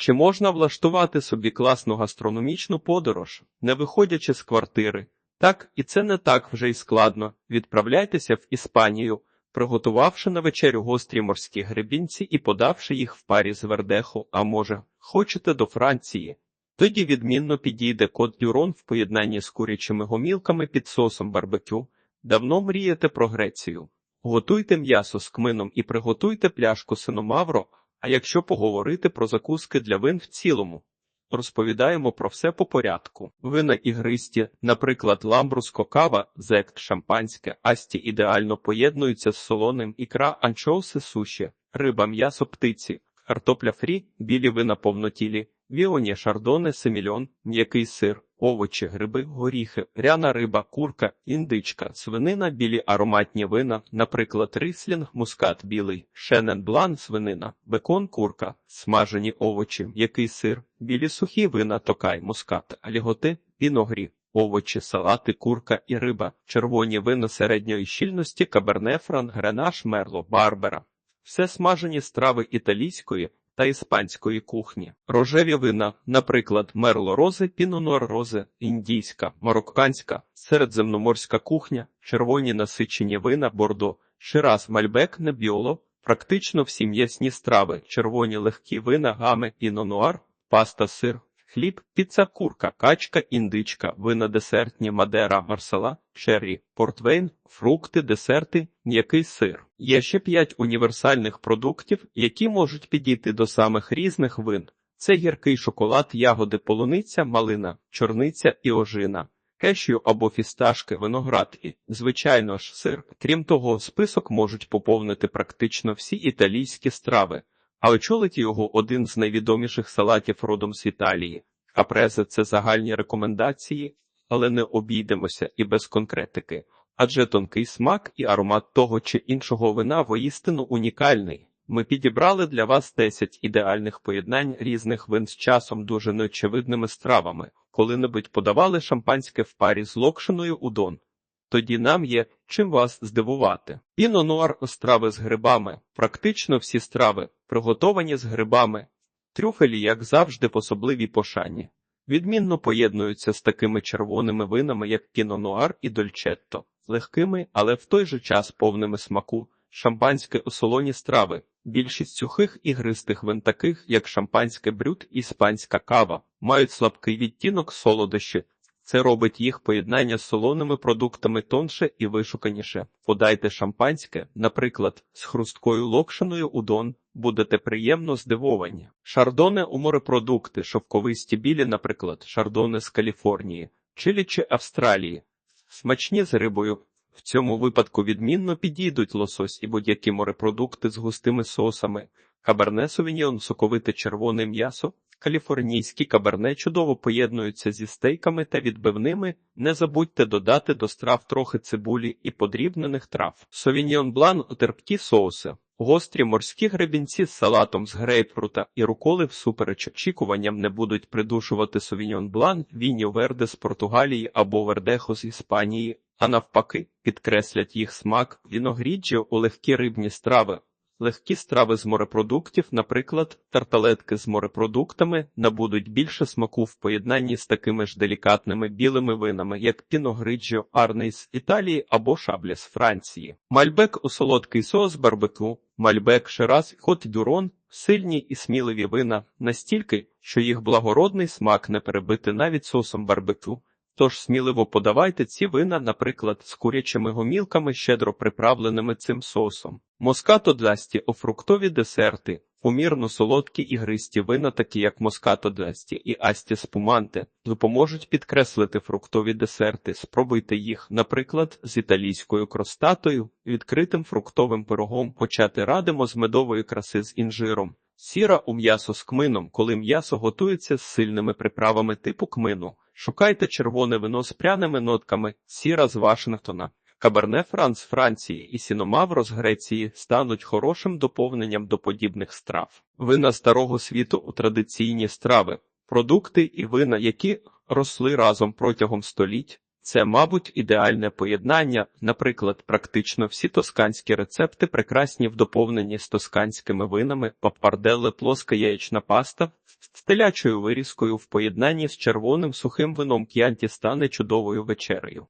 Чи можна влаштувати собі класну гастрономічну подорож, не виходячи з квартири? Так, і це не так вже й складно. Відправляйтеся в Іспанію, приготувавши на вечерю гострі морські гребінці і подавши їх в парі з вердеху, а може, хочете до Франції. Тоді відмінно підійде кот дюрон в поєднанні з курячими гомілками під сосом барбекю. Давно мрієте про Грецію. Готуйте м'ясо з кмином і приготуйте пляшку синомавро, а якщо поговорити про закуски для вин в цілому. Розповідаємо про все по порядку. Вина ігристі, наприклад, ламбруско кава, зект, шампанське, асті ідеально поєднуються з солоним ікра, анчоуси, суші, риба, м'ясо, птиці, картопля фрі, білі вина повнотілі, віоні, шардони, семільон, м'який сир, овочі, гриби, горіхи, ряна риба, курка, індичка, свинина, білі ароматні вина, наприклад, рислінг, мускат білий, шенен блан, свинина, бекон, курка, смажені овочі, м'який сир, білі сухі вина, токай, мускат, аліготи, віногрі. Овочі, салати, курка і риба, червоні вина середньої щільності, каберне, фран, гренаш, мерло, барбера. Все смажені страви італійської та іспанської кухні. Рожеві вина, наприклад, мерло рози, пінонор рози, індійська, марокканська, середземноморська кухня, червоні насичені вина, бордо, шираз, мальбек, небіоло, практично всі м'ясні страви, червоні легкі вина, гами, пінонуар, паста, сир, хліб, піца, курка, качка, індичка, вина десертні, мадера, марсела, черрі, портвейн, фрукти, десерти, м'який сир. Є ще п'ять універсальних продуктів, які можуть підійти до самих різних вин. Це гіркий шоколад, ягоди, полуниця, малина, чорниця і ожина. Кешю або фісташки, виноград і, звичайно ж, сир. Крім того, список можуть поповнити практично всі італійські страви, а очолить його один з найвідоміших салатів родом з Італії. Капрезе це загальні рекомендації, але не обійдемося і без конкретики, адже тонкий смак і аромат того чи іншого вина воістину унікальний. Ми підібрали для вас 10 ідеальних поєднань різних вин з часом дуже неочевидними стравами, коли-небудь подавали шампанське в парі з локшиною удон. Тоді нам є чим вас здивувати. Піно нуар страви з грибами, практично всі страви, приготовані з грибами. Трюфелі, як завжди, в особливій пошані. Відмінно поєднуються з такими червоними винами, як кінонуар і дольчетто, легкими, але в той же час повними смаку, шампанське у солоні страви. Більшість сухих і гристих вин таких, як шампанське брют і іспанська кава, мають слабкий відтінок солодощі. Це робить їх поєднання з солоними продуктами тонше і вишуканіше. Подайте шампанське, наприклад, з хрусткою локшиною удон, будете приємно здивовані. Шардони у морепродукти, шовковисті білі, наприклад, шардони з Каліфорнії, Чилі чи Австралії. Смачні з рибою. В цьому випадку відмінно підійдуть лосось і будь-які морепродукти з густими соусами, каберне совіньйон, соковите червоне м'ясо, каліфорнійські каберне чудово поєднуються зі стейками та відбивними. Не забудьте додати до страв трохи цибулі і подрібнених трав. Совіньйон блан терпкі соуси. Гострі морські гребінці з салатом з грейпфрута і руколи всупереч очікуванням не будуть придушувати совіньон блан, віньо верде з Португалії або вердехо з Іспанії, а навпаки, підкреслять їх смак, віногріджі у легкі рибні страви. Легкі страви з морепродуктів, наприклад, тарталетки з морепродуктами, набудуть більше смаку в поєднанні з такими ж делікатними білими винами, як піногриджо, арний з Італії або шаблі з Франції. Мальбек у солодкий соус барбекю, мальбек, шираз, кот дюрон, сильні і сміливі вина, настільки, що їх благородний смак не перебити навіть сосом барбекю. Тож сміливо подавайте ці вина, наприклад, з курячими гомілками, щедро приправленими цим соусом. Москато дасті у фруктові десерти, умірно солодкі і гристі вина, такі як москато дасті і асті спуманте, допоможуть підкреслити фруктові десерти. Спробуйте їх, наприклад, з італійською кростатою, відкритим фруктовим пирогом почати радимо з медової краси з інжиром. Сіра у м'ясо з кмином, коли м'ясо готується з сильними приправами типу кмину. Шукайте червоне вино з пряними нотками, сіра з Вашингтона, Каберне Франц Франції і Сіномавро з Греції стануть хорошим доповненням до подібних страв. Вина старого світу у традиційні страви, продукти і вина, які росли разом протягом століть. Це, мабуть, ідеальне поєднання. Наприклад, практично всі тосканські рецепти прекрасні в доповненні з тосканськими винами, папарделле плоска яєчна паста з телячою вирізкою в поєднанні з червоним сухим вином к'янті стане чудовою вечерею.